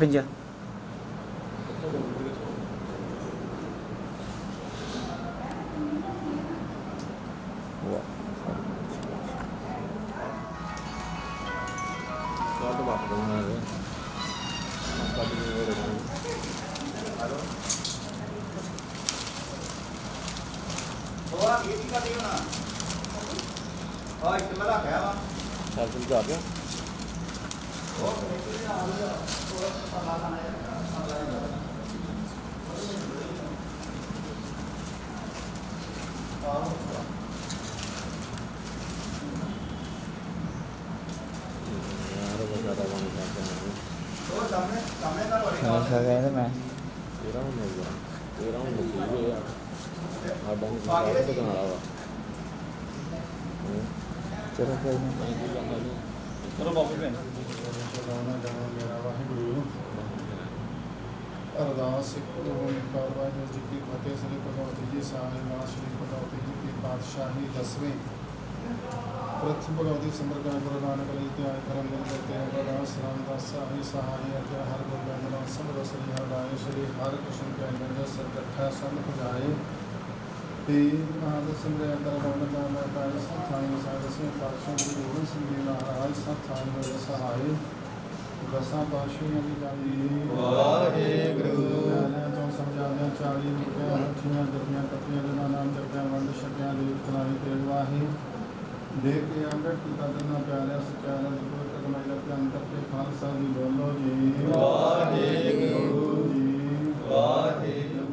52 ਕਾਟ ਬਾਤ ਕਰਨਾ ਹੈ ਕਾਟ ਨਹੀਂ ਹੋ ਰਿਹਾ ਹੋਆ ਕੀ ਕੀ ਕਰਦੀ ਹੋਣਾ ਆ ਇੱਕ ਮੈਂ ਰੱਖਿਆ ਵਾ। ਸਰ ਤੁਸੀਂ ਆ ਗਿਆ ਯਾਰ ਉਹ ਜ਼ਿਆਦਾ ਕੰਮ ਕਰਦਾ ਹੈ ਉਹ ਸਾਹਮਣੇ ਸਾਹਮਣੇ ਦਾ ਹੋਰੀ ਹਾਂ ਸਗਾ ਮੈਂ ਤੇਰਾ ਹੁਣ ਹੋ ਗਿਆ ਤੇਰਾ ਹੁਣ ਮੁੱਕੀ ਹੋਇਆ ਸਾਡਾ ਨਹੀਂ ਸਾਡਾ ਤਾਂ ਕਨਾਲਾ ਵਾ ਹੂੰ ਚਲੋ ਕੋਈ ਨਹੀਂ ਮੈਂ ਕੀ ਕਰਦਾ ਨਹੀਂ ਚਲੋ ਬਾਬੂ ਭੈਣ ਸਦਾਉਣਾ ਜਾਣਾ ਮੇਰਾ ਵਾਹਿਗੁਰੂ ਅਰਦਾਸ ਇੱਕ ਓੰਕਾਰ ਵਾਹਿਗੁਰੂ ਜੀ ਕੀ ਫਤਿਹ ਸ੍ਰੀ ਭਗਵਤੀ ਜੀ ਸਾਹਿਬ ਸ੍ਰੀ ਭਗਵਤੀ ਜੀ ਕੀ ਪਾਤਸ਼ਾਹੀ ਦਸਵੇਂ ਪ੍ਰਥਮ ਭਗਵਤੀ ਸੰਦਰਗਾਹ ਗੁਰੂ ਨਾਨਕ ਲਈ ਧਿਆਨ ਕਰਨ ਲਈ ਕਰਤੇ ਅਰਦਾਸ ਰਾਮਦਾਸ ਸਾਹਿਬ ਸਹਾਈ ਅਜਾ ਹਰ ਗੋਬਿੰਦ ਨਾਮ ਸਭ ਰਸਰੀ ਹਰ ਸ੍ਰੀ ਹਰਿ ਕ੍ਰਿਸ਼ਨ ਕੇ ਅੰਦਰ ਸਰ ਸੰਤ ਪੁਜਾਏ ਤੇ ਆਦ ਸੰਗ੍ਰਹਿ ਅੰਦਰ ਰੌਣ ਦਾ ਮੈਂ ਪਾਇ ਸਾਹਿਬ ਸੇ ਪਾਤਸ਼ਾਹ ਗੁਰੂ ਗੋਬਿੰਦ ਸਿੰਘ ਜੀ ਮਹਾਰਾਜ ਸਥਾਈ ਮੇਰੇ ਸਹਾਈ ਦਸਾਂ ਪਾਤਸ਼ਾਹਾਂ ਦੀ ਜਾਂਦੀ ਵਾਹਿਗੁਰੂ। ਦੇਖ ਕੇ ਅੰਦਰ ਕੀਤਾ ਦੇਨਾ ਪਿਆਰਿਆ ਸਚਾਰਾ ਦੀ ਕੋਈ ਕਦਮਾਈ ਲੱਗ ਅੰਦਰ ਤੇ ਖਾਲਸਾ ਦੀ ਬੋਲੋ ਜੀ ਵਾਹਿਗੁਰੂ ਜੀ ਵਾਹਿਗੁਰੂ।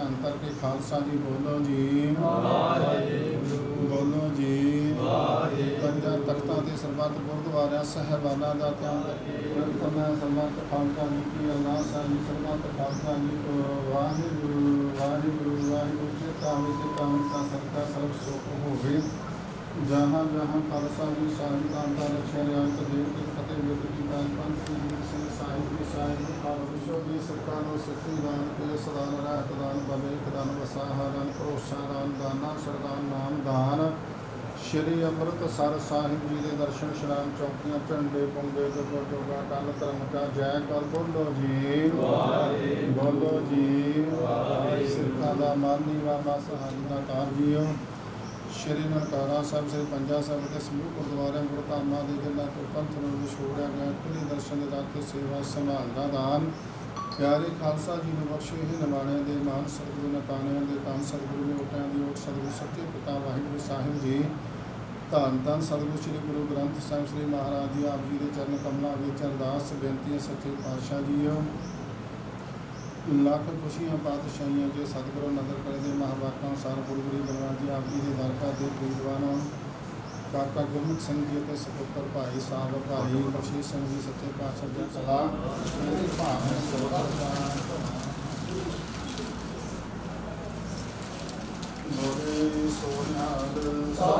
ਅੰਤਰ ਕੇ ਖਾਲਸਾ ਜੀ ਬੋਲੋ ਜੀ ਵਾਹਿਗੁਰੂ। ਬੋਲੋ ਜੀ ਵਾਹਿਗੁਰੂ। ਪੰਜਾਂ ਤਖਤਾਂ ਤੇ ਸਰਬੱਤ ਗੁਰਦੁਆਰਿਆਂ ਸਾਹਿਬਾਨਾਂ ਦਾ ਧਿਆਨ ਰੱਖੇ ਕਰਨਾ ਸਰਬੱਤ ਖਾਲਸਾ ਜੀ ਕੀ ਅਰਦਾਸ ਹੈ ਸਰਬੱਤ ਖਾਲਸਾ ਜੀ ਕੋ ਵਾਹਿਗੁਰੂ ਵਾਹਿਗੁਰੂ ਵਾਹਿਗੁਰੂ ਜੀ ਕਾਮੇ ਤੇ ਕਾਮੇ ਦਾ ਸਰਦਾ ਸਰਬ ਸੁਖ ਹੋਵੇ ਜਹਾਂ ਜਹਾਂ ਖਾਲਸਾ ਜੀ ਸਾਹਿਬ ਦਾ ਅੰਤਾ ਰਖਿਆ ਰਿਆਸਤ ਦੇਵ ਕੇ ਫਤਿਹ ਵਿਦ ਕੀ ਦਾਨ ਪੰਥ ਕੀ ਜੀ ਸਿੰਘ ਸਾਹਿਬ ਦੀ ਸਾਹਿਬ ਦੀ ਖਾਲ ਵਿਸ਼ੋ ਦੀ ਸਰਕਾਰ ਨੂੰ ਸੱਚੀ ਦਾਨ ਕੇ ਸਦਾਨ ਰਹਿਤ ਦਾਨ ਬਵੇਕ ਦਾਨ ਵਸਾਹਾ ਦਾਨ ਭਰੋਸਾ ਦਾਨ ਦਾਨਾ ਸਰਦਾਨ ਨਾਮ ਦਾਨ ਸ਼੍ਰੀ ਅੰਮ੍ਰਿਤਸਰ ਸਾਹਿਬ ਜੀ ਦੇ ਦਰਸ਼ਨ ਸ਼ਰਾਮ ਚੌਕੀਆਂ ਝੰਡੇ ਪੁੰਡੇ ਜੋਗਾ ਜੋਗਾ ਕੱਲ ਧਰਮ ਕਾ ਜੈ ਕਰ ਬੋਲੋ ਜੀ ਵਾਹਿਗੁਰੂ। ਬੋਲੋ ਜੀ ਵਾਹਿਗੁਰੂ। ਸਿੱਖਾਂ ਦਾ ਮਾਨੀ ਵਾਲਾ ਸਹਾਈ ਦਾ ਕਾਰ ਸ਼੍ਰੀ ਨਨਕਾਣਾ ਸਾਹਿਬ, ਸ੍ਰੀ ਪੰਜਾ ਸਾਹਿਬ ਦੇ ਸਮੂਹ ਗੁਰਦੁਆਰਿਆਂ, ਗੁਰਧਾਮਾਂ ਦੇ ਜਿਨ੍ਹਾਂ ਪੰਥ ਨੂੰ ਵਿਛੋੜਿਆ ਗਿਆ। ਕੁਲੀ ਦਰਸ਼ਨ ਦੇ ਦਾਤੇ ਸੇਵਾ ਸੰਭਾਲ ਦਾਨ। ਪਿਆਰੇ ਖਾਲਸਾ ਜੀ ਨੂੰ ਬਖਸ਼ੇ ਇਹ ਨਿਮਾਣਿਆਂ ਦੇ ਮਾਨ ਸਤਿਗੁਰੂ ਨਤਾਣਿਆਂ ਦੇ ਧੰਨ ਸਤਿਗੁਰੂ ਦੇ ਓਟਿਆਂ ਦੀ ਓਟ ਸਤਿਗੁਰੂ ਸੱਚੇ ਪਿਤਾ ਵਾਹਿਗੁਰੂ ਸਾਹਿਬ ਜੀ। ਧੰਨ ਧੰਨ ਸਤਿਗੁਰੂ ਸ੍ਰੀ ਗੁਰੂ ਗ੍ਰੰਥ ਸਾਹਿਬ, ਸ੍ਰੀ ਮਹਾਰਾਜ ਜੀ ਆਪ ਜੀ ਦੇ ਚਰਨ ਕਮਲਾਂ ਵਿੱਚ ਅਰਦਾਸ ਬੇਨਤੀਆਂ ਸੱਚੇ ਪਾਤਸ਼ਾਹ ਜੀਓ ਲੱਖ ਖੁਸ਼ੀਆਂ ਪਾਤਸ਼ਾਹੀਆਂ ਜੇ ਸਤਿਗੁਰੂ ਨਦਰ ਕਰੇ ਦੇ ਮਹਾਵਾਕਾਂ ਸਾਰ ਗੁਰੂ ਗਰੀ ਬਲਵਾਨ ਜੀ ਆਪ ਜੀ ਦੇ ਦਰਬਾਰ ਦੇ ਪ੍ਰੀਤਵਾਨਾਂ ਕਾਕਾ ਗੁਰਮੁਖ ਸਿੰਘ ਜੀ ਅਤੇ ਸਪੁੱਤਰ ਭਾਈ ਸਾਹਿਬ ਭਾਈ ਬਖਸ਼ੀਸ਼ ਸਿੰਘ ਜੀ ਸੱਚੇ ਪਾਤਸ਼ਾਹ ਦੀ ਕਲਾ ਮੇਰੇ ਭਾਵੇਂ ਸਰਬਤ ਬੋਲੇ ਸੋਨਿਆਦ ਸਤਿ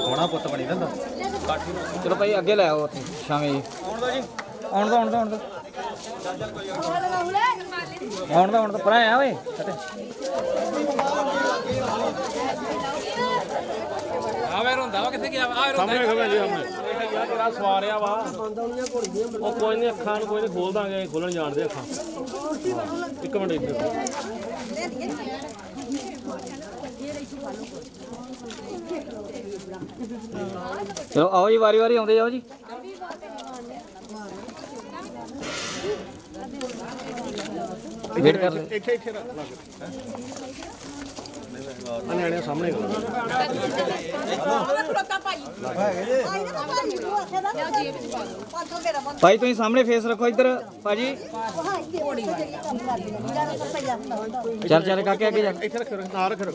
ਹੋਣਾ ਪੁੱਤ ਬਣੀ ਜਾਂਦਾ ਚਲੋ ਭਾਈ ਅੱਗੇ ਲੈ ਆਓ ਆਉਣ ਦੋ ਜੀ। ਆਉਣ ਦਾ ਆਉਣ ਦਾ ਆਉਣ ਦਾ। ਚੱਲ ਚੱਲ ਕੋਈ ਆਉਣ ਦੋ ਆਉਣ ਦੋ ਪਰਾਂ ਆ ਓਏ। ਫਤਿਹ। ਸਾਹਮਣੇ ਖੜਾ ਜੀ ਸਾਹਮਣੇ ਯਾਰ ਤੇਰਾ ਸਵਾਰਿਆ ਵਾ। ਉਹ ਕੋਈ ਨਹੀਂ ਅੱਖਾਂ ਨੂੰ ਕੋਈ ਨਹੀਂ ਖੋਲ ਦਾਂਗੇ ਖੋਲਣ ਜਾਣਦੇ ਅੱਖਾਂ। ਇੱਕ ਮਿੰਟ ਇੱਥੇ ਚਲੋ ਆਓ ਜੀ ਵਾਰੀ ਵਾਰੀ ਆਉਂਦੇ ਜਾਓ ਜੀ। ਵੇਟ ਕਰ ਲੈ। ਇੱਥੇ ਇੱਥੇ ਰੱਖ ਆ ਨਿਆਣੇ ਸਾਹਮਣੇ ਖੜਾ ਭਾਈ ਤੁਸੀਂ ਸਾਹਮਣੇ ਫੇਸ ਰੱਖੋ ਇੱਧਰ ਭਾਜੀ। ਚੱਲ ਚੱਲ ਕਾਕੇ ਅੱਗੇ ਜਾ। ਇੱਥੇ ਰੱਖ ਰੱਖ ਨਾਲ ਰੱਖ ਰੱਖ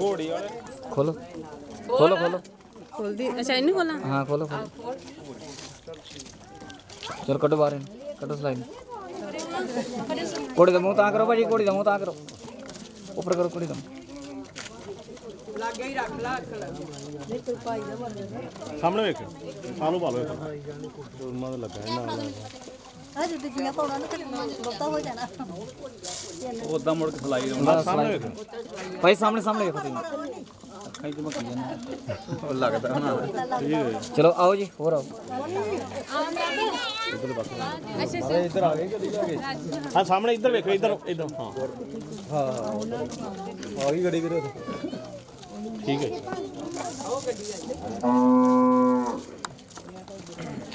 ਘੋੜੀ ਵਾਲੇ। ਖੋਲੋ। ਖੋਲੋ ਖੋਲੋ। ਖੋਲਦੀ। ਅੱਛਾ ਇਹਨੂੰ ਖੋਲਾਂ? ਹਾਂ ਖੋਲੋ ਖੋਲੋ। ਚਲ ਕੱਢੋ ਬਾਹਰ ਇਹਨੂੰ। ਕੱਢੋ ਸਲਾਈਨ ਕੋੜੀ ਦਾ ਮੂੰਹ ਤਾਂ ਕਰੋ ਭਾਜੀ ਕੋੜੀ ਦਾ ਮੂੰਹ ਤਾਂ ਕਰੋ। ਉੱਪਰ ਕਰੋ ਕੋੜੀ ਦਾ ਮੂੰਹ। ਸਾਹਮਣੇ ਵੇਖ। ਸਾਲੂ ਪਾ ਲਓ। ਉਹਨਾਂ ਦਾ ਲੱਗਾ ਇਹਨਾਂ ਨਾਲ ਹਜੇ ਦੂਜੀਆਂ ਪਾਉਣਾ ਨਾ ਕਿੰਨਾ ਬਹੁਤਾ ਹੋ ਜਾਣਾ। ਉਦਾਂ ਮੁੜ ਕੇ ਫਲਾਈ ਆਉਂਦਾ ਸਾਹਮਣੇ ਵੇਖ। ਭਾਈ ਸਾਹਮਣੇ ਸਾਹਮਣੇ ਵੇਖੋ ਤੁਸੀਂ। ਅੱਖਾਂ ਹੀ ਚਮਕੀ ਜਾਂਦੀਆਂ ਉਹ ਲੱਗਦਾ ਨਾ। ਚਲੋ ਆਓ ਜੀ ਹੋਰ ਆਓ। ਹਾਂ ਸਾਹਮਣੇ ਇੱਧਰ ਵੇਖੋ ਇੱਧਰ ਇੱਧਰ। ਹਾਂ। ਆ ਗਈ ਗੱਡੀ ਕਰੋ ਠੀਕ ਹੈ।